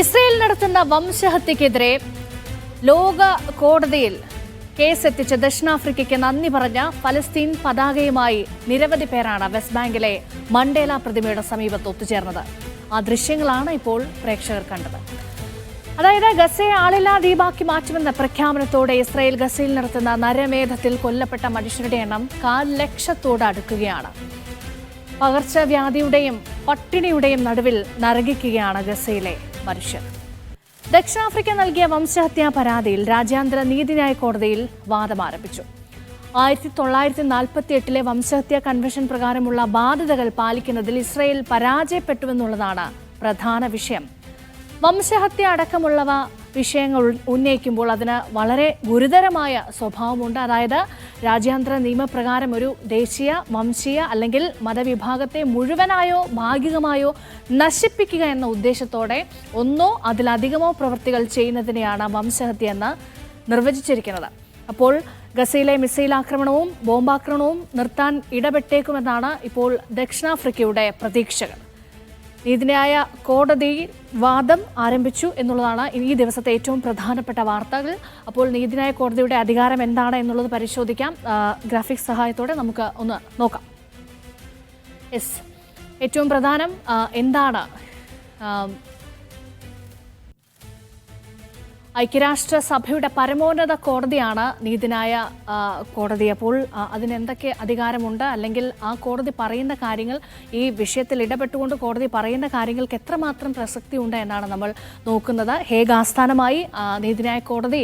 Israel നടത്തുന്ന വംശഹത്യക്കെതിരെ ലോക കോടതിയിൽ കേസെത്തിച്ച് ദക്ഷിണാഫ്രിക്കയ്ക്ക് നന്ദി പറഞ്ഞ ഫലസ്തീൻ പതാകയുമായി നിരവധി പേരാണ് വെസ്റ്റ് ബാങ്കിലെ മണ്ടേല പ്രതിമയുടെ സമീപത്ത് ഒത്തുചേർന്നത്. ആ ദൃശ്യങ്ങളാണ് ഇപ്പോൾ പ്രേക്ഷകർ കണ്ടത്. അതായത് ഗസയെ ആളില്ലാ ദ്വീപാക്കി മാറ്റുമെന്ന പ്രഖ്യാപനത്തോടെ ഇസ്രയേൽ ഗസയിൽ നടത്തുന്ന നരമേധത്തിൽ കൊല്ലപ്പെട്ട മനുഷ്യരുടെ എണ്ണം കാൽ ലക്ഷത്തോട് അടുക്കുകയാണ്. പകർച്ചവ്യാധിയുടെയും പട്ടിണിയുടെയും നടുവിൽ നരകിക്കുകയാണ് ഗസയിലെ മനുഷ്യർ. ദക്ഷിണാഫ്രിക്ക നൽകിയ വംശഹത്യാ പരാതിയിൽ രാജ്യാന്തര നീതിന്യായ കോടതിയിൽ വാദം ആരംഭിച്ചു. ആയിരത്തി തൊള്ളായിരത്തി നാൽപ്പത്തി എട്ടിലെ വംശഹത്യാ കൺവെൻഷൻ പ്രകാരമുള്ള ബാധ്യതകൾ പാലിക്കുന്നതിൽ ഇസ്രയേൽ പരാജയപ്പെട്ടുവെന്നുള്ളതാണ് പ്രധാന വിഷയം. വംശഹത്യ അടക്കമുള്ളവ വിഷയങ്ങൾ ഉന്നയിക്കുമ്പോൾ അതിന് വളരെ ഗുരുതരമായ സ്വഭാവമുണ്ട്. അതായത് രാജ്യാന്തര നിയമപ്രകാരം ഒരു ദേശീയ വംശീയ അല്ലെങ്കിൽ മതവിഭാഗത്തെ മുഴുവനായോ ഭാഗികമായോ നശിപ്പിക്കുക എന്ന ഉദ്ദേശത്തോടെ ഒന്നോ അതിലധികമോ പ്രവൃത്തികൾ ചെയ്യുന്നതിനെയാണ് വംശഹത്യ എന്ന് നിർവചിച്ചിരിക്കുന്നത്. അപ്പോൾ ഗസയിലെ മിസൈൽ ആക്രമണവും ബോംബാക്രമണവും നിർത്താൻ ഇടപെട്ടേക്കുമെന്നാണ് ഇപ്പോൾ ദക്ഷിണാഫ്രിക്കയുടെ പ്രതീക്ഷകൾ. നീതിന്യായ കോടതിയിൽ വാദം ആരംഭിച്ചു എന്നുള്ളതാണ് ഈ ദിവസത്തെ ഏറ്റവും പ്രധാനപ്പെട്ട വാർത്തകൾ. അപ്പോൾ നീതിന്യായ കോടതിയുടെ അധികാരം എന്താണ് എന്നുള്ളത് പരിശോധിക്കാം. ഗ്രാഫിക് ഗ്രാഫിക്സ് സഹായത്തോടെ നമുക്ക് ഒന്ന് നോക്കാം. ഏറ്റവും പ്രധാനം എന്താണ്? ആ, ഐക്യരാഷ്ട്രസഭയുടെ പരമോന്നത കോടതിയാണ് നീതിനായ കോടതി. അപ്പോൾ അതിനെന്തൊക്കെ അധികാരമുണ്ട്? അല്ലെങ്കിൽ ആ കോടതി പറയുന്ന കാര്യങ്ങൾ ഈ വിഷയത്തിൽ ഇടപെട്ടുകൊണ്ട് കോടതി പറയുന്ന കാര്യങ്ങൾക്ക് എത്രമാത്രം പ്രസക്തി ഉണ്ട് എന്നാണ് നമ്മൾ നോക്കുന്നത്. ഹേഗ് ആസ്ഥാനമായി നീതിനായ നീതിന്യായ കോടതി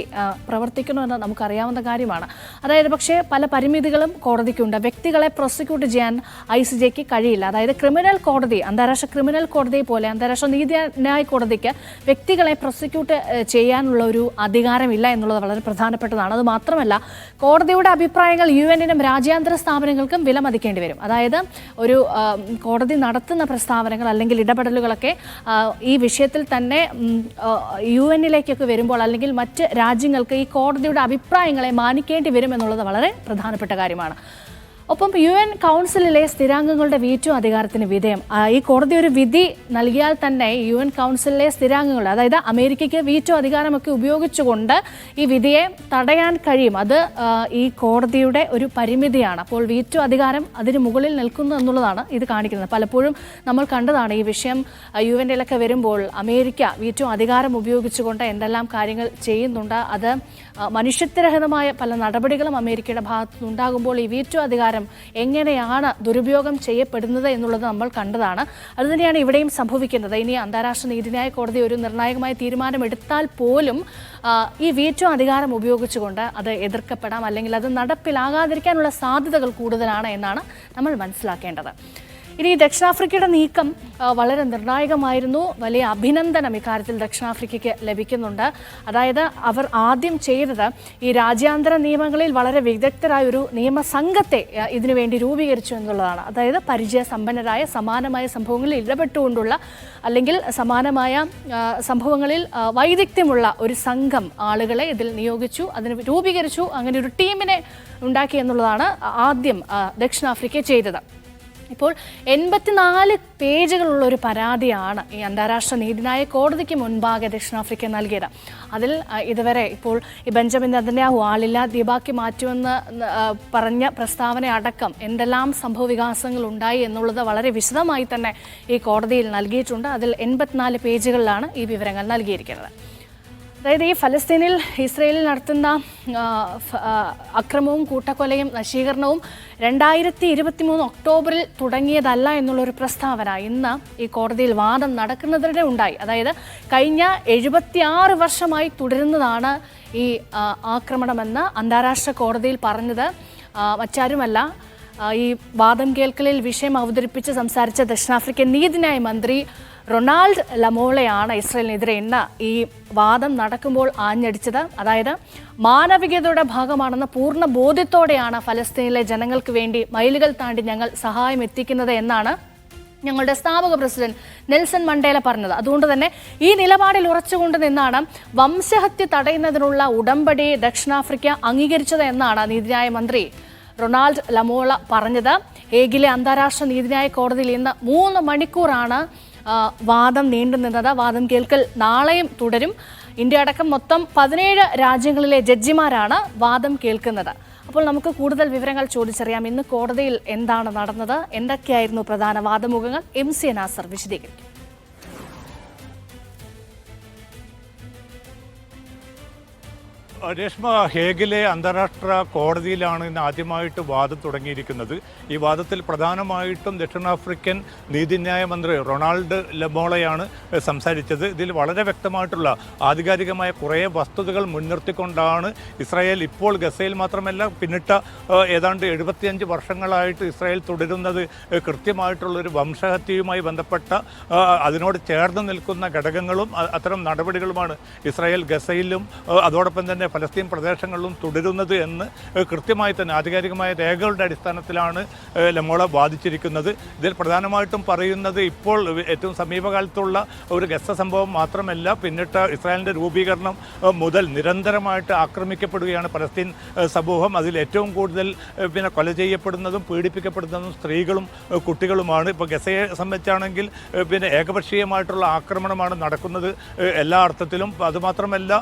പ്രവർത്തിക്കണമെന്ന് നമുക്കറിയാവുന്ന കാര്യമാണ്. അതായത് പക്ഷേ പല പരിമിതികളും കോടതിക്കുണ്ട്. വ്യക്തികളെ പ്രോസിക്യൂട്ട് ചെയ്യാൻ ഐ സി ജെക്ക് കഴിയില്ല. അതായത് ക്രിമിനൽ കോടതി അന്താരാഷ്ട്ര ക്രിമിനൽ കോടതി പോലെ അന്താരാഷ്ട്ര നീതിന്യായ കോടതിക്ക് വ്യക്തികളെ പ്രോസിക്യൂട്ട് ഏഹ്, ചെയ്യാനുള്ള ഒരു അധികാരമില്ല എന്നുള്ളത് വളരെ പ്രധാനപ്പെട്ടതാണ്. അത് മാത്രമല്ല കോടതിയുടെ അഭിപ്രായങ്ങൾ യു എന്നിനും രാജ്യാന്തര സ്ഥാപനങ്ങൾക്കും വിലമതിക്കേണ്ടി വരും. അതായത് ഒരു കോടതി നടത്തുന്ന പ്രസ്താവനകൾ അല്ലെങ്കിൽ ഇടപെടലുകളൊക്കെ ഈ വിഷയത്തിൽ തന്നെ യു എന്നിലേക്കൊക്കെ വരുമ്പോൾ അല്ലെങ്കിൽ മറ്റ് രാജ്യങ്ങൾക്ക് ഈ കോടതിയുടെ അഭിപ്രായങ്ങളെ മാനിക്കേണ്ടി വരും എന്നുള്ളത് വളരെ പ്രധാനപ്പെട്ട കാര്യമാണ്. ഒപ്പം യു എൻ കൗൺസിലിലെ സ്ഥിരാംഗങ്ങളുടെ വീറ്റോ അധികാരത്തിന് വിധേയം. ഈ കോടതി ഒരു വിധി നൽകിയാൽ തന്നെ യു എൻ കൗൺസിലിലെ സ്ഥിരാംഗങ്ങൾ അതായത് അമേരിക്കയ്ക്ക് വീറ്റോ അധികാരമൊക്കെ ഉപയോഗിച്ചുകൊണ്ട് ഈ വിധിയെ തടയാൻ കഴിയും. അത് ഈ കോടതിയുടെ ഒരു പരിമിതിയാണ്. അപ്പോൾ വീറ്റോ അധികാരം അതിന് മുകളിൽ നിൽക്കുന്നു എന്നുള്ളതാണ് ഇത് കാണിക്കുന്നത്. പലപ്പോഴും നമ്മൾ കണ്ടതാണ് ഈ വിഷയം യു എന്നിലൊക്കെ വരുമ്പോൾ അമേരിക്ക വീറ്റോ അധികാരം ഉപയോഗിച്ചുകൊണ്ട് എന്തെല്ലാം കാര്യങ്ങൾ ചെയ്യുന്നുണ്ട്. അത് മനുഷ്യത്വരഹിതമായ പല നടപടികളും അമേരിക്കയുടെ ഭാഗത്തു നിന്നുണ്ടാകുമ്പോൾ ഈ വീറ്റോ അധികാരം എങ്ങനെയാണ് ദുരുപയോഗം ചെയ്യപ്പെടുന്നത് എന്നുള്ളത് നമ്മൾ കണ്ടതാണ്. അതുതന്നെയാണ് ഇവിടെയും സംഭവിക്കുന്നത്. ഇനി അന്താരാഷ്ട്ര നീതിന്യായ കോടതി ഒരു നിർണായകമായ തീരുമാനമെടുത്താൽ പോലും ഈ വീറ്റോ അധികാരം ഉപയോഗിച്ചുകൊണ്ട് അത് എതിർക്കപ്പെടാം. അല്ലെങ്കിൽ അത് നടപ്പിലാകാതിരിക്കാനുള്ള സാധ്യതകൾ കൂടുതലാണ് എന്നാണ് നമ്മൾ മനസ്സിലാക്കേണ്ടത്. ഇനി ദക്ഷിണാഫ്രിക്കയുടെ നീക്കം വളരെ നിർണായകമായിരുന്നു. വലിയ അഭിനന്ദനം ഇക്കാര്യത്തിൽ ദക്ഷിണാഫ്രിക്കയ്ക്ക് ലഭിക്കുന്നുണ്ട്. അതായത് അവർ ആദ്യം ചെയ്തത് ഈ രാജ്യാന്തര നിയമങ്ങളിൽ വളരെ വിദഗ്ധരായ ഒരു നിയമസംഘത്തെ ഇതിനുവേണ്ടി ഇതിനു രൂപീകരിച്ചു എന്നുള്ളതാണ്. അതായത് പരിചയ സമ്പന്നരായ സമാനമായ സംഭവങ്ങളിൽ ഇടപെട്ടുകൊണ്ടുള്ള അല്ലെങ്കിൽ സമാനമായ സംഭവങ്ങളിൽ വൈദഗ്ധ്യമുള്ള ഒരു സംഘം ആളുകളെ ഇതിൽ നിയോഗിച്ചു അതിന് രൂപീകരിച്ചു അങ്ങനെ ഒരു ടീമിനെ ഉണ്ടാക്കി എന്നുള്ളതാണ് ആദ്യം ദക്ഷിണാഫ്രിക്ക ചെയ്തത്. ഇപ്പോൾ എൺപത്തിനാല് പേജുകളുള്ള ഒരു പരാതിയാണ് ഈ അന്താരാഷ്ട്ര നീതിന്യായ കോടതിക്ക് മുൻപാകെ ദക്ഷിണാഫ്രിക്ക നൽകിയത്. അതിൽ ഇതുവരെ ഇപ്പോൾ ഈ ബെഞ്ചമിൻ നദന്യാഹു ആളില്ല ദ്വീപാക്കി മാറ്റുമെന്ന് പറഞ്ഞ പ്രസ്താവന അടക്കം എന്തെല്ലാം സംഭവ വികാസങ്ങൾ ഉണ്ടായി എന്നുള്ളത് വളരെ വിശദമായി തന്നെ ഈ കോടതിയിൽ നൽകിയിട്ടുണ്ട്. അതിൽ എൺപത്തിനാല് പേജുകളിലാണ് ഈ വിവരങ്ങൾ നൽകിയിരിക്കുന്നത്. അതായത് ഈ ഫലസ്തീനിൽ ഇസ്രയേലിൽ നടത്തുന്ന അക്രമവും കൂട്ടക്കൊലയും നശീകരണവും രണ്ടായിരത്തി ഇരുപത്തി മൂന്ന് ഒക്ടോബറിൽ തുടങ്ങിയതല്ല എന്നുള്ളൊരു പ്രസ്താവന ഇന്ന് ഈ കോടതിയിൽ വാദം നടക്കുന്നതിനിടെ ഉണ്ടായി. അതായത് കഴിഞ്ഞ എഴുപത്തിയാറ് വർഷമായി തുടരുന്നതാണ് ഈ ആക്രമണമെന്ന് അന്താരാഷ്ട്ര കോടതിയിൽ പറഞ്ഞത് മറ്റാരുമല്ല. ഈ വാദം കേൾക്കലിൽ വിഷയം അവതരിപ്പിച്ച് സംസാരിച്ച ദക്ഷിണാഫ്രിക്കൻ നീതിന്യായ മന്ത്രി റൊണാൾഡ് ലമോളയാണ് ഇസ്രയേലിനെതിരെ ഇന്ന് ഈ വാദം നടക്കുമ്പോൾ ആഞ്ഞടിച്ചത്. അതായത് മാനവികതയുടെ ഭാഗമാണെന്ന പൂർണ ബോധ്യത്തോടെയാണ് ഫലസ്തീനിലെ ജനങ്ങൾക്ക് വേണ്ടി മൈലുകൾ താണ്ടി ഞങ്ങൾ സഹായം എത്തിക്കുന്നത് എന്നാണ് ഞങ്ങളുടെ സ്ഥാപക പ്രസിഡന്റ് നെൽസൺ മണ്ടേല പറഞ്ഞത്. അതുകൊണ്ട് തന്നെ ഈ നിലപാടിൽ ഉറച്ചുകൊണ്ട് നിന്നാണ് വംശഹത്യ തടയുന്നതിനുള്ള ഉടമ്പടി ദക്ഷിണാഫ്രിക്ക അംഗീകരിച്ചത് എന്നാണ് നീതിന്യായ മന്ത്രി റൊണാൾഡ് ലമോള പറഞ്ഞത്. ഏഗിലെ അന്താരാഷ്ട്ര നീതിന്യായ കോടതിയിൽ ഇന്ന് മൂന്ന് മണിക്കൂറാണ് വാദം നീണ്ടുനിന്നത് വാദം കേൾക്കൽ നാളെയും തുടരും. ഇന്ത്യ അടക്കം മൊത്തം പതിനേഴ് രാജ്യങ്ങളിലെ ജഡ്ജിമാരാണ് വാദം കേൾക്കുന്നത്. അപ്പോൾ നമുക്ക് കൂടുതൽ വിവരങ്ങൾ ചോദിച്ചറിയാം. ഇന്ന് കോടതിയിൽ എന്താണ് നടന്നത്? എന്തൊക്കെയായിരുന്നു പ്രധാന വാദമുഖങ്ങൾ? എം സി നാസർ വിശദീകരിക്കും. രേഷ്മ ഹേഗിലെ അന്താരാഷ്ട്ര കോടതിയിലാണ് ഇന്ന് ആദ്യമായിട്ട് വാദം തുടങ്ങിയിരിക്കുന്നത്. ഈ വാദത്തിൽ പ്രധാനമായിട്ടും ദക്ഷിണാഫ്രിക്കൻ നീതിന്യായ മന്ത്രി റൊണാൾഡ് ലബോളയാണ് സംസാരിച്ചത്. ഇതിൽ വളരെ വ്യക്തമായിട്ടുള്ള ആധികാരികമായ കുറേ വസ്തുതകൾ മുൻനിർത്തിക്കൊണ്ടാണ് ഇസ്രായേൽ ഇപ്പോൾ ഗസയിൽ മാത്രമല്ല പിന്നിട്ട ഏതാണ്ട് എഴുപത്തിയഞ്ച് വർഷങ്ങളായിട്ട് ഇസ്രായേൽ തുടരുന്നത് കൃത്യമായിട്ടുള്ളൊരു വംശഹത്യയുമായി ബന്ധപ്പെട്ട അതിനോട് ചേർന്ന് നിൽക്കുന്ന ഘടകങ്ങളും അത്തരം നടപടികളുമാണ് ഇസ്രായേൽ ഗസയിലും അതോടൊപ്പം തന്നെ ഫലസ്തീൻ പ്രദേശങ്ങളിലും തുടരുന്നത് എന്ന് കൃത്യമായി തന്നെ ആധികാരികമായ രേഖകളുടെ അടിസ്ഥാനത്തിലാണ് ലമോള വാദിച്ചിരിക്കുന്നത്. ഇതിൽ പ്രധാനമായിട്ടും പറയുന്നത് ഇപ്പോൾ ഏറ്റവും സമീപകാലത്തുള്ള ഒരു ഗസ സംഭവം മാത്രമല്ല പിന്നിട്ട ഇസ്രായേലിന്റെ രൂപീകരണം മുതൽ നിരന്തരമായിട്ട് ആക്രമിക്കപ്പെടുകയാണ് പലസ്തീൻ സമൂഹം. അതിൽ ഏറ്റവും കൂടുതൽ പിന്നെ കൊല ചെയ്യപ്പെടുന്നതും പീഡിപ്പിക്കപ്പെടുന്നതും സ്ത്രീകളും കുട്ടികളുമാണ്. ഇപ്പോൾ ഗസയെ സംബന്ധിച്ചാണെങ്കിൽ പിന്നെ ഏകപക്ഷീയമായിട്ടുള്ള ആക്രമണമാണ് നടക്കുന്നത് എല്ലാ അർത്ഥത്തിലും. അതുമാത്രമല്ല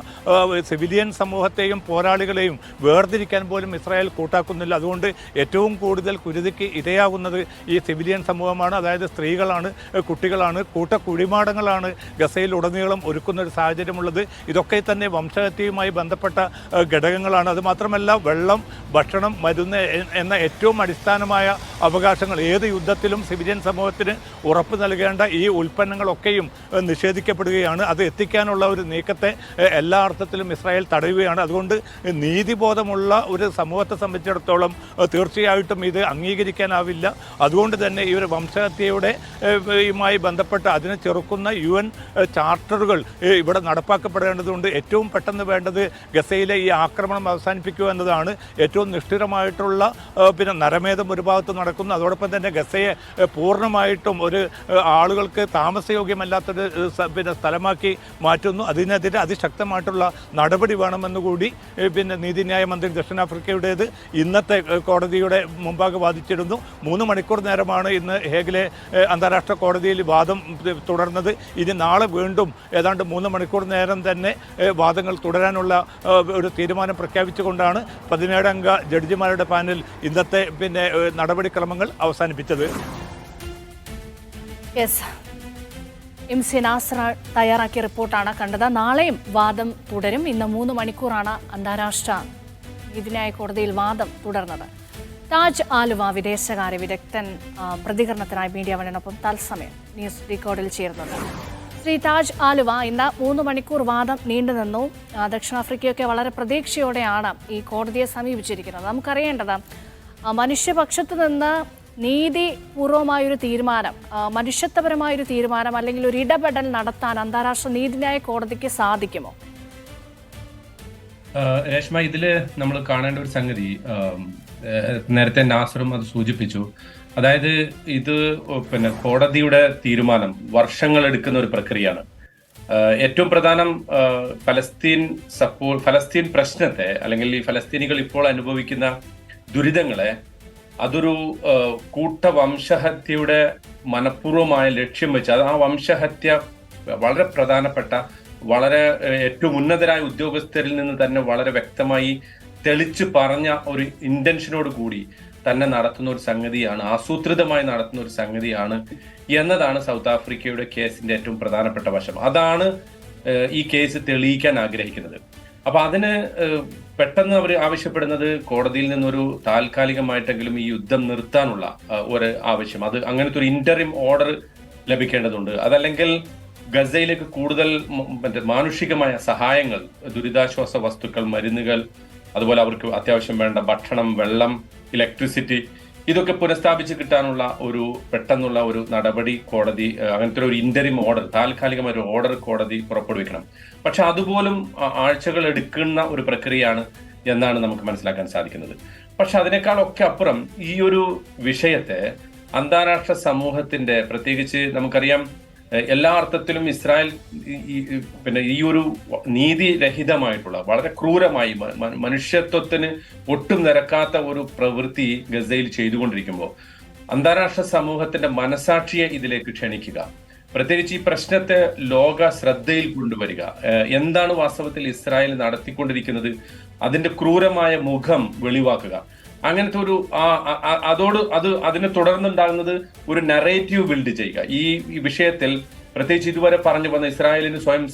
സിവിലിയൻ സിവിലിയൻ സമൂഹത്തെയും പോരാളികളെയും വേർതിരിക്കാൻ പോലും ഇസ്രായേൽ കൂട്ടാക്കുന്നില്ല. അതുകൊണ്ട് ഏറ്റവും കൂടുതൽ കുരുതിക്ക് ഇരയാകുന്നത് ഈ സിവിലിയൻ സമൂഹമാണ്. അതായത് സ്ത്രീകളാണ് കുട്ടികളാണ് കൂട്ട കുഴിമാടങ്ങളാണ് ഗസയിൽ ഉടനീളം ഒരുക്കുന്ന ഒരു സാഹചര്യമുള്ളത്. ഇതൊക്കെ തന്നെ വംശഹത്യയുമായി ബന്ധപ്പെട്ട ഘടകങ്ങളാണ്. അതുമാത്രമല്ല വെള്ളം ഭക്ഷണം മരുന്ന് എന്ന ഏറ്റവും അടിസ്ഥാനമായ അവകാശങ്ങൾ ഏത് യുദ്ധത്തിലും സിവിലിയൻ സമൂഹത്തിന് ഉറപ്പ് നൽകേണ്ട ഈ ഉൽപ്പന്നങ്ങളൊക്കെയും നിഷേധിക്കപ്പെടുകയാണ്. അത് എത്തിക്കാനുള്ള ഒരു നീക്കത്തെ എല്ലാ അർത്ഥത്തിലും ഇസ്രായേൽ തടയുകയാണ്. അതുകൊണ്ട് നീതിബോധമുള്ള ഒരു സമൂഹത്തെ സംബന്ധിച്ചിടത്തോളം തീർച്ചയായിട്ടും ഇത് അംഗീകരിക്കാനാവില്ല. അതുകൊണ്ട് തന്നെ ഈ ഒരു വംശഹത്യയുടെ യുമായി ബന്ധപ്പെട്ട് അതിനെ ചെറുക്കുന്ന യു എൻ ചാർട്ടറുകൾ ഇവിടെ നടപ്പാക്കപ്പെടേണ്ടതുണ്ട്. ഏറ്റവും പെട്ടെന്ന് വേണ്ടത് ഗസയിലെ ഈ ആക്രമണം അവസാനിപ്പിക്കുക എന്നതാണ്. ഏറ്റവും നിഷ്ഠിരമായിട്ടുള്ള പിന്നെ നരമേധം ഒരു ഭാഗത്ത് നടക്കുന്നു. അതോടൊപ്പം തന്നെ ഗസയെ പൂർണമായിട്ടും ഒരു ആളുകൾക്ക് താമസയോഗ്യമല്ലാത്തൊരു പിന്നെ സ്ഥലമാക്കി മാറ്റുന്നു. അതിനെതിരെ അതിശക്തമായിട്ടുള്ള നടപടി വേണമെന്ന് കൂടി പിന്നെ നീതിന്യായ മന്ത്രി ദക്ഷിണാഫ്രിക്കയുടേത് ഇന്നത്തെ കോടതിയുടെ മുമ്പാകെ വാദിച്ചിരുന്നു. മൂന്ന് മണിക്കൂർ നേരമാണ് ഇന്ന് ഹേഗിലെ അന്താരാഷ്ട്ര കോടതിയിൽ വാദം തുടർന്നത്. ഇനി നാളെ വീണ്ടും ഏതാണ്ട് മൂന്ന് മണിക്കൂർ നേരം തന്നെ വാദങ്ങൾ തുടരാനുള്ള ഒരു തീരുമാനം പ്രഖ്യാപിച്ചുകൊണ്ടാണ് പതിനേഴംഗ ജഡ്ജിമാരുടെ പാനൽ ഇന്നത്തെ പിന്നെ നടപടിക്രമങ്ങൾ അവസാനിപ്പിച്ചത്. യെസ് എം സി നാസർ തയ്യാറാക്കിയ റിപ്പോർട്ടാണ് കണ്ടത്. നാളെയും വാദം തുടരും. ഇന്ന് മൂന്ന് മണിക്കൂറാണ് അന്താരാഷ്ട്ര നീതിന്യായ കോടതിയിൽ വാദം തുടർന്നത്. താജ് ആലുവ വിദേശകാര്യ വിദഗ്ധൻ പ്രതികരണത്തിനായി മീഡിയ വണ്ണിനൊപ്പം തത്സമയം ന്യൂസ് റെക്കോർഡിൽ ചേർന്നത് ശ്രീ താജ് ആലുവ ഇന്ന് മൂന്ന് മണിക്കൂർ വാദം നീണ്ടുനിന്നു ദക്ഷിണാഫ്രിക്കയൊക്കെ വളരെ പ്രതീക്ഷയോടെയാണ് ഈ കോടതിയെ സമീപിച്ചിരിക്കുന്നത്. നമുക്കറിയേണ്ടത് മനുഷ്യപക്ഷത്ത് നിന്ന് നീതിപൂർവമായൊരു തീരുമാനം മനുഷ്യത്വപരമായ മനുഷ്യത്വപരമായൊരു തീരുമാനം അല്ലെങ്കിൽ ഒരു ഇടപെടൽ നടത്താൻ അന്താരാഷ്ട്ര നീതിന്യായ കോടതിക്ക് സാധിക്കുമോ? രേഷ്മ ഇതിൽ നമ്മൾ കാണേണ്ട ഒരു സംഗതി നേരത്തെ നാസറും അത് സൂചിപ്പിച്ചു. അതായത് ഇത് പിന്നെ കോടതിയുടെ തീരുമാനം വർഷങ്ങൾ എടുക്കുന്ന ഒരു പ്രക്രിയയാണ്. ഏറ്റവും പ്രധാനം ഫലസ്തീൻ സപ്പോ ഫലസ്തീൻ പ്രശ്നത്തെ അല്ലെങ്കിൽ ഈ ഫലസ്തീനികൾ ഇപ്പോൾ അനുഭവിക്കുന്ന ദുരിതങ്ങളെ അതൊരു കൂട്ട വംശഹത്യയുടെ മനഃപൂർവമായ ലക്ഷ്യം വെച്ച് അത് ആ വംശഹത്യ വളരെ പ്രധാനപ്പെട്ട വളരെ ഏറ്റവും ഉന്നതരായ ഉദ്യോഗസ്ഥരിൽ നിന്ന് തന്നെ വളരെ വ്യക്തമായി തെളിച്ചു പറഞ്ഞ ഒരു ഇന്റൻഷനോട് കൂടി തന്നെ നടത്തുന്ന ഒരു സംഗതിയാണ് ആസൂത്രിതമായി നടത്തുന്ന ഒരു സംഗതിയാണ് എന്നതാണ് സൗത്ത് ആഫ്രിക്കയുടെ കേസിന്റെ ഏറ്റവും പ്രധാനപ്പെട്ട വശം. അതാണ് ഈ കേസ് തെളിയിക്കാൻ ആഗ്രഹിക്കുന്നത്. അപ്പൊ അതിന് പെട്ടെന്ന് അവർ ആവശ്യപ്പെടുന്നത് കോടതിയിൽ നിന്നൊരു താൽക്കാലികമായിട്ടെങ്കിലും ഈ യുദ്ധം നിർത്താനുള്ള ഒരു ആവശ്യം. അത് അങ്ങനത്തെ ഒരു ഇന്ററിം ഓർഡർ ലഭിക്കേണ്ടതുണ്ട്. അതല്ലെങ്കിൽ ഗസയിലേക്ക് കൂടുതൽ മറ്റേ മാനുഷികമായ സഹായങ്ങൾ ദുരിതാശ്വാസ വസ്തുക്കൾ മരുന്നുകൾ അതുപോലെ അവർക്ക് അത്യാവശ്യം വേണ്ട ഭക്ഷണം വെള്ളം ഇലക്ട്രിസിറ്റി ഇതൊക്കെ പുനഃസ്ഥാപിച്ച് കിട്ടാനുള്ള ഒരു പെട്ടെന്നുള്ള ഒരു നടപടി കോടതി അങ്ങനത്തെ ഒരു ഇന്ററിം ഓർഡർ താൽക്കാലികമായ ഒരു ഓർഡർ കോടതി പുറപ്പെടുവിക്കണം. പക്ഷെ അതുപോലും ആഴ്ചകൾ എടുക്കുന്ന ഒരു പ്രക്രിയയാണ് എന്നാണ് നമുക്ക് മനസ്സിലാക്കാൻ സാധിക്കുന്നത്. പക്ഷെ അതിനേക്കാളൊക്കെ അപ്പുറം ഈ ഒരു വിഷയത്തെ അന്താരാഷ്ട്ര സമൂഹത്തിന്റെ പ്രത്യേകിച്ച് നമുക്കറിയാം എല്ലാ അർത്ഥത്തിലും ഇസ്രായേൽ പിന്നെ ഈ ഒരു നീതിരഹിതമായിട്ടുള്ള വളരെ ക്രൂരമായി മനുഷ്യത്വത്തിന് ഒട്ടും നിരക്കാത്ത ഒരു പ്രവൃത്തി ഗസയിൽ ചെയ്തുകൊണ്ടിരിക്കുമ്പോൾ അന്താരാഷ്ട്ര സമൂഹത്തിന്റെ മനസാക്ഷിയെ ഇതിലേക്ക് ക്ഷണിക്കുക. പ്രത്യേകിച്ച് ഈ പ്രശ്നത്തെ ലോക ശ്രദ്ധയിൽ കൊണ്ടുവരിക. എന്താണ് വാസ്തവത്തിൽ ഇസ്രായേൽ നടത്തിക്കൊണ്ടിരിക്കുന്നത്? അതിന്റെ ക്രൂരമായ മുഖം വെളിവാക്കുക. അങ്ങനത്തെ ഒരു അതോട് അത് അതിനെ തുടർന്നുണ്ടാകുന്നത് ഒരു നറേറ്റീവ് ബിൽഡ് ചെയ്യുക. ഈ വിഷയത്തിൽ പ്രത്യേകിച്ച് ഇതുവരെ പറഞ്ഞു വന്ന ഇസ്രായേലിന് സ്വയം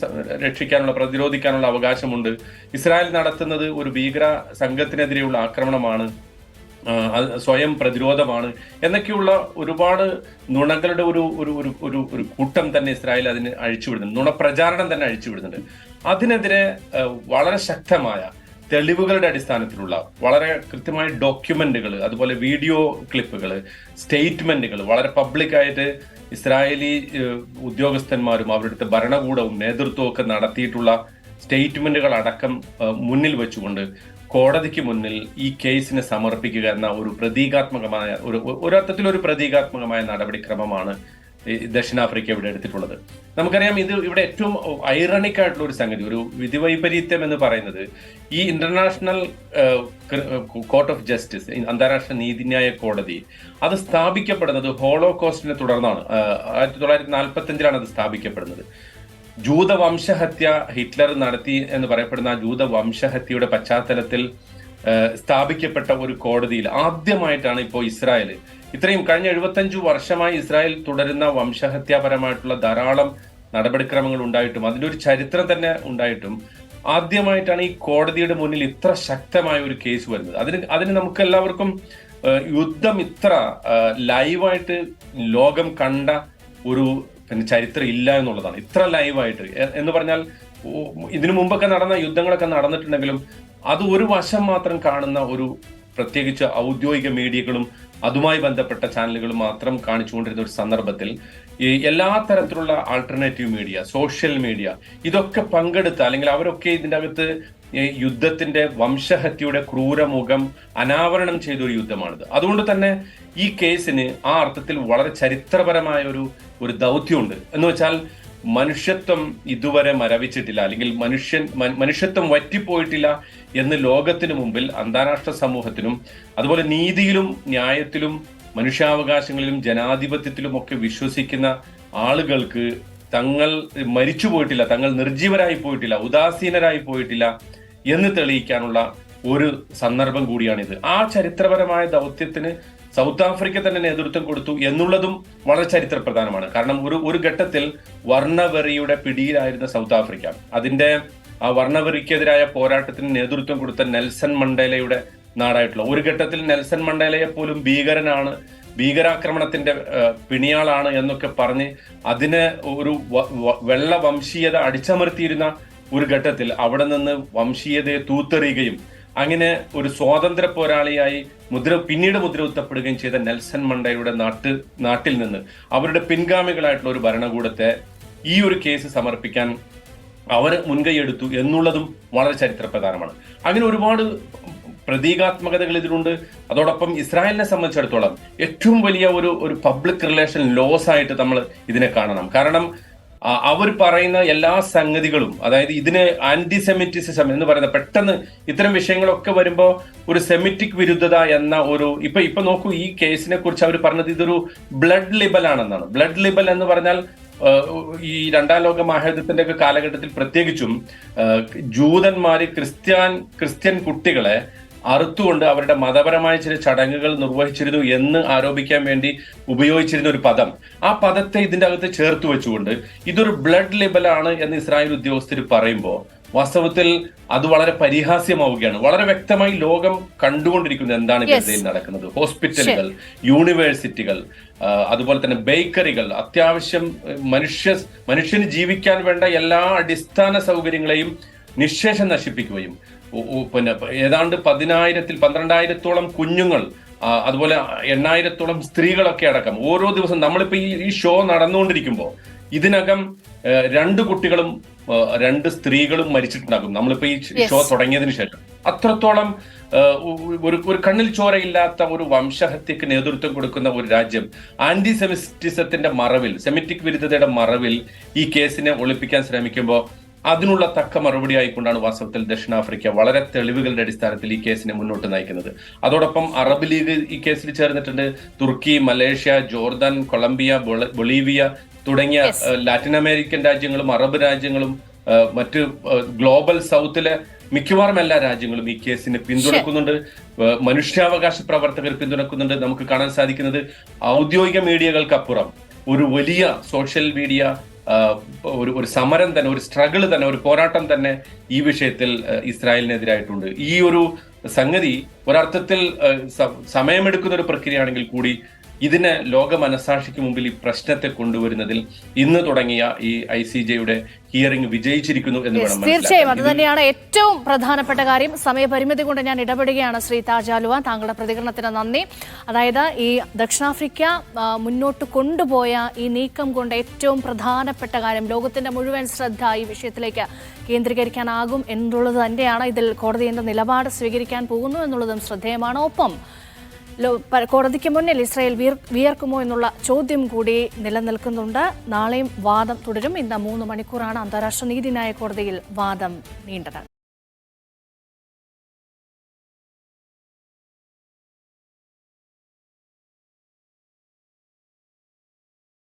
രക്ഷിക്കാനുള്ള പ്രതിരോധിക്കാനുള്ള അവകാശമുണ്ട്. ഇസ്രായേൽ നടത്തുന്നത് ഒരു ഭീകര സംഘത്തിനെതിരെയുള്ള ആക്രമണമാണ്. സ്വയം പ്രതിരോധമാണ്. എന്നൊക്കെയുള്ള ഒരുപാട് നുണകളുടെ ഒരു ഒരു ഒരു ഒരു ഒരു കൂട്ടം തന്നെ ഇസ്രായേൽ അതിന് അഴിച്ചുവിടുന്നുണ്ട്. നുണപ്രചാരണം തന്നെ അഴിച്ചുവിടുന്നുണ്ട്. അതിനെതിരെ വളരെ ശക്തമായ തെളിവുകളുടെ അടിസ്ഥാനത്തിലുള്ള വളരെ കൃത്യമായ ഡോക്യുമെന്റുകൾ അതുപോലെ വീഡിയോ ക്ലിപ്പുകൾ സ്റ്റേറ്റ്മെന്റുകൾ വളരെ പബ്ലിക്കായിട്ട് ഇസ്രായേലി ഉദ്യോഗസ്ഥന്മാരും അവരുടെ ഭരണകൂടവും നേതൃത്വവും ഒക്കെ നടത്തിയിട്ടുള്ള സ്റ്റേറ്റ്മെന്റുകൾ അടക്കം മുന്നിൽ വെച്ചുകൊണ്ട് കോടതിക്ക് മുന്നിൽ ഈ കേസിനെ സമർപ്പിക്കുക എന്ന ഒരു പ്രതീകാത്മകമായ ഒരു ഒരർത്ഥത്തിൽ ഒരു പ്രതീകാത്മകമായ നടപടിക്രമമാണ് ദക്ഷിണാഫ്രിക്ക ഇവിടെ എടുത്തിട്ടുള്ളത്. നമുക്കറിയാം ഇത് ഇവിടെ ഏറ്റവും ഐറണിക് ആയിട്ടുള്ള ഒരു സംഗതി ഒരു വിധിവൈപരീത്യം എന്ന് പറയുന്നത് ഈ ഇന്റർനാഷണൽ കോർട്ട് ഓഫ് ജസ്റ്റിസ് അന്താരാഷ്ട്ര നീതിന്യായ കോടതി അത് സ്ഥാപിക്കപ്പെടുന്നത് ഹോളോ കോസ്റ്റിനെ തുടർന്നാണ്. ആയിരത്തി തൊള്ളായിരത്തി നാൽപ്പത്തി അഞ്ചിലാണ് അത് സ്ഥാപിക്കപ്പെടുന്നത്. ജൂത വംശഹത്യ ഹിറ്റ്ലർ നടത്തി എന്ന് പറയപ്പെടുന്ന ആ ജൂത വംശഹത്യയുടെ പശ്ചാത്തലത്തിൽ സ്ഥാപിക്കപ്പെട്ട ഒരു കോടതിയിൽ ആദ്യമായിട്ടാണ് ഇപ്പോൾ ഇസ്രായേൽ ഇത്രയും കഴിഞ്ഞ എഴുപത്തഞ്ചു വർഷമായി ഇസ്രായേൽ തുടരുന്ന വംശഹത്യാപരമായിട്ടുള്ള ധാരാളം നടപടിക്രമങ്ങൾ ഉണ്ടായിട്ടും അതിന്റെ ഒരു ചരിത്രം തന്നെ ഉണ്ടായിട്ടും ആദ്യമായിട്ടാണ് ഈ കോടതിയുടെ മുന്നിൽ ഇത്ര ശക്തമായ ഒരു കേസ് വരുന്നത്. അതിന് അതിന് നമുക്ക് എല്ലാവർക്കും യുദ്ധം ഇത്ര ലൈവായിട്ട് ലോകം കണ്ട ഒരു പിന്നെ ചരിത്രം ഇല്ല എന്നുള്ളതാണ്. ഇത്ര ലൈവായിട്ട്. എന്ന് പറഞ്ഞാൽ ഇതിനു മുമ്പൊക്കെ നടന്ന യുദ്ധങ്ങളൊക്കെ നടന്നിട്ടുണ്ടെങ്കിലും അത് ഒരു വശം മാത്രം കാണുന്ന ഒരു പ്രത്യേകിച്ച് ഔദ്യോഗിക മീഡിയകളും അതുമായി ബന്ധപ്പെട്ട ചാനലുകളും മാത്രം കാണിച്ചുകൊണ്ടിരുന്ന ഒരു സന്ദർഭത്തിൽ ഈ എല്ലാ തരത്തിലുള്ള ആൾട്ടർനേറ്റീവ് മീഡിയ സോഷ്യൽ മീഡിയ ഇതൊക്കെ പങ്കെടുത്ത അല്ലെങ്കിൽ അവരൊക്കെ ഇതിന്റെ അകത്ത് യുദ്ധത്തിന്റെ വംശഹത്യയുടെ ക്രൂരമുഖം അനാവരണം ചെയ്ത ഒരു യുദ്ധമാണിത്. അതുകൊണ്ട് തന്നെ ഈ കേസിന് ആ അർത്ഥത്തിൽ വളരെ ചരിത്രപരമായ ഒരു ഒരു ദൗത്യമുണ്ട്. എന്ന് വെച്ചാൽ മനുഷ്യത്വം ഇതുവരെ മരവിച്ചിട്ടില്ല. അല്ലെങ്കിൽ മനുഷ്യൻ മനുഷ്യത്വം വറ്റിപ്പോയിട്ടില്ല എന്ന് ലോകത്തിന് മുമ്പിൽ അന്താരാഷ്ട്ര സമൂഹത്തിനും അതുപോലെ നീതിയിലും ന്യായത്തിലും മനുഷ്യാവകാശങ്ങളിലും ജനാധിപത്യത്തിലും ഒക്കെ വിശ്വസിക്കുന്ന ആളുകൾക്ക് തങ്ങൾ മരിച്ചു പോയിട്ടില്ല തങ്ങൾ നിർജീവരായി പോയിട്ടില്ല ഉദാസീനരായി പോയിട്ടില്ല എന്ന് തെളിയിക്കാനുള്ള ഒരു സന്ദർഭം കൂടിയാണിത്. ആ ചരിത്രപരമായ ദൗത്യത്തിന് സൗത്ത് ആഫ്രിക്ക തന്നെ നേതൃത്വം കൊടുത്തു എന്നുള്ളതും വളരെ ചരിത്ര പ്രധാനമാണ് കാരണം ഒരു ഒരു ഘട്ടത്തിൽ വർണവെറിയുടെ പിടിയിലായിരുന്ന സൗത്ത് ആഫ്രിക്ക. അതിന്റെ ആ വർണവെറിക്കെതിരായ പോരാട്ടത്തിന് നേതൃത്വം കൊടുത്ത നെൽസൺ മണ്ടേലയുടെ നാടായിട്ടുള്ള ഒരു ഘട്ടത്തിൽ നെൽസൺ മണ്ടേലയെ പോലും ഭീകരനാണ് ഭീകരാക്രമണത്തിന്റെ പിണിയാളാണ് എന്നൊക്കെ പറഞ്ഞ് അതിനെ ഒരു വെള്ള വംശീയത അടിച്ചമർത്തിയിരുന്ന ഒരു ഘട്ടത്തിൽ അവിടെ നിന്ന് വംശീയതയെ തൂത്തെറിയുകയും അങ്ങനെ ഒരു സ്വാതന്ത്ര്യ പോരാളിയായി മുദ്ര പിന്നീട് മുദ്രകുത്തപ്പെടുകയും ചെയ്ത നെൽസൺ മണ്ടയുടെ നാട്ട് നാട്ടിൽ നിന്ന് അവരുടെ പിൻഗാമികളായിട്ടുള്ള ഒരു ഭരണകൂടത്തെ ഈ ഒരു കേസ് സമർപ്പിക്കാൻ അവർ മുൻകൈയെടുത്തു എന്നുള്ളതും വളരെ ചരിത്ര പ്രധാനമാണ് അങ്ങനെ ഒരുപാട് പ്രതീകാത്മകതകൾ ഇതിലുണ്ട്. അതോടൊപ്പം ഇസ്രായേലിനെ സംബന്ധിച്ചിടത്തോളം ഏറ്റവും വലിയ ഒരു ഒരു പബ്ലിക് റിലേഷൻ ലോസ് ആയിട്ട് നമ്മൾ ഇതിനെ കാണണം. കാരണം അവർ പറയുന്ന എല്ലാ സംഗതികളും അതായത് ഇതിന് ആന്റിസെമിറ്റിസിസം എന്ന് പറയുന്ന പെട്ടെന്ന് ഇത്തരം വിഷയങ്ങളൊക്കെ വരുമ്പോൾ ഒരു സെമിറ്റിക് വിരുദ്ധത എന്ന ഒരു ഇപ്പൊ ഇപ്പൊ നോക്കൂ ഈ കേസിനെ കുറിച്ച് അവർ പറഞ്ഞത് ഇതൊരു ബ്ലഡ് ലിബൽ ആണെന്നാണ്. ബ്ലഡ് ലിബൽ എന്ന് പറഞ്ഞാൽ ഈ രണ്ടാം ലോക മഹായുദ്ധത്തിന്റെ ഒക്കെ കാലഘട്ടത്തിൽ പ്രത്യേകിച്ചും ജൂതന്മാര് ക്രിസ്ത്യാൻ ക്രിസ്ത്യൻ കുട്ടികളെ അറുത്തുകൊണ്ട് അവരുടെ മതപരമായ ചില ചടങ്ങുകൾ നിർവഹിച്ചിരുന്നു എന്ന് ആരോപിക്കാൻ വേണ്ടി ഉപയോഗിച്ചിരുന്ന ഒരു പദം. ആ പദത്തെ ഇതിന്റെ അകത്ത് ചേർത്ത് വെച്ചുകൊണ്ട് ഇതൊരു ബ്ലഡ് ലിബലാണ് എന്ന് ഇസ്രായേൽ ഉദ്യോഗസ്ഥർ പറയുമ്പോൾ വാസ്തവത്തിൽ അത് വളരെ പരിഹാസ്യമാവുകയാണ്. വളരെ വ്യക്തമായി ലോകം കണ്ടുകൊണ്ടിരിക്കുന്നത് എന്താണ്. ഗസയിൽ നടക്കുന്നത്. ഹോസ്പിറ്റലുകൾ യൂണിവേഴ്സിറ്റികൾ അതുപോലെ തന്നെ ബേക്കറികൾ അത്യാവശ്യം മനുഷ്യ മനുഷ്യന് ജീവിക്കാൻ വേണ്ട എല്ലാ അടിസ്ഥാന സൗകര്യങ്ങളെയും നിശേഷം നശിപ്പിക്കുകയും പിന്നെ ഏതാണ്ട് പതിനായിരത്തിൽ പന്ത്രണ്ടായിരത്തോളം കുഞ്ഞുങ്ങൾ അതുപോലെ എണ്ണായിരത്തോളം സ്ത്രീകളൊക്കെ അടക്കം. ഓരോ ദിവസം നമ്മളിപ്പോ ഈ ഈ ഷോ നടന്നുകൊണ്ടിരിക്കുമ്പോൾ ഇതിനകം രണ്ട് കുട്ടികളും രണ്ട് സ്ത്രീകളും മരിച്ചിട്ടുണ്ടാകും. നമ്മളിപ്പോ ഈ ഷോ തുടങ്ങിയതിന് ശേഷം. അത്രത്തോളം ഒരു ഒരു കണ്ണിൽ ചോരയില്ലാത്ത ഒരു വംശഹത്യക്ക് നേതൃത്വം കൊടുക്കുന്ന ഒരു രാജ്യം ആന്റി സെമിറ്റിസത്തിന്റെ മറവിൽ സെമിറ്റിക് വിരുദ്ധതയുടെ മറവിൽ ഈ കേസിനെ ഒളിപ്പിക്കാൻ ശ്രമിക്കുമ്പോൾ അതിനുള്ള തക്ക മറുപടി ആയിക്കൊണ്ടാണ് വാസ്തവത്തിൽ ദക്ഷിണാഫ്രിക്ക വളരെ തെളിവുകളുടെ അടിസ്ഥാനത്തിൽ ഈ കേസിനെ മുന്നോട്ട് നയിക്കുന്നത്. അതോടൊപ്പം അറബ് ലീഗ് ഈ കേസിൽ ചേർന്നിട്ടുണ്ട്. തുർക്കി മലേഷ്യ ജോർദാൻ കൊളംബിയ ബൊള- ബൊളീവിയ തുടങ്ങിയ ലാറ്റിൻ അമേരിക്കൻ രാജ്യങ്ങളും അറബ് രാജ്യങ്ങളും മറ്റ് ഗ്ലോബൽ സൗത്തിലെ മിക്കവാറും എല്ലാ രാജ്യങ്ങളും ഈ കേസിനെ പിന്തുണക്കുന്നുണ്ട്. മനുഷ്യാവകാശ പ്രവർത്തകർ പിന്തുണക്കുന്നുണ്ട്. നമുക്ക് കാണാൻ സാധിക്കുന്നത് ഔദ്യോഗിക മീഡിയകൾക്കപ്പുറം ഒരു വലിയ സോഷ്യൽ മീഡിയ ഒരു ഒരു സമരം തന്നെ ഒരു സ്ട്രഗിൾ തന്നെ ഒരു പോരാട്ടം തന്നെ ഈ വിഷയത്തിൽ ഇസ്രായേലിനെതിരായിട്ടുണ്ട്. ഈ ഒരു സംഗതി ഒരർത്ഥത്തിൽ സമയമെടുക്കുന്ന ഒരു പ്രക്രിയയാണെങ്കിൽ കൂടി ഇതിനെ ലോക മനസാക്ഷിക്ക് മുമ്പിൽ ഈ പ്രശ്നത്തെ കൊണ്ടുവരുന്നതിൽ ഇന്ന് തുടങ്ങിയ ഈ ഐ സി ജെയുടെ ഹിയറിംഗ് വിജയിച്ചിരിക്കുന്നു എന്ന് പറയുന്നത് വേണം തീർച്ചയായും. അത്. തന്നെയാണ് ഏറ്റവും പ്രധാനപ്പെട്ട കാര്യം. സമയപരിമിതി കൊണ്ട് ഞാൻ ഇടപെടുകയാണ് ശ്രീ താജാലുവ താങ്കളുടെ പ്രതികരണത്തിന് നന്ദി. അതായത് ഈ ദക്ഷിണാഫ്രിക്ക മുന്നോട്ട് കൊണ്ടുപോയ ഈ നീക്കം കൊണ്ട് ഏറ്റവും പ്രധാനപ്പെട്ട കാര്യം ലോകത്തിന്റെ മുഴുവൻ ശ്രദ്ധ ഈ വിഷയത്തിലേക്ക് കേന്ദ്രീകരിക്കാനാകും എന്നുള്ളത് തന്നെയാണ്. ഇതിൽ കോടതി എന്ന നിലപാട് സ്വീകരിക്കാൻ പോകുന്നു എന്നുള്ളതും ശ്രദ്ധേയമാണ്. ഒപ്പം കോടതിക്ക് മുന്നിൽ ഇസ്രായേൽ വിയർക്കുമോ എന്നുള്ള ചോദ്യം കൂടി നിലനിൽക്കുന്നുണ്ട്. നാളെയും വാദം തുടരും. ഇന്ന് മൂന്ന് മണിക്കൂറാണ് അന്താരാഷ്ട്ര നീതിന്യായ കോടതിയിൽ വാദം നീണ്ടത്.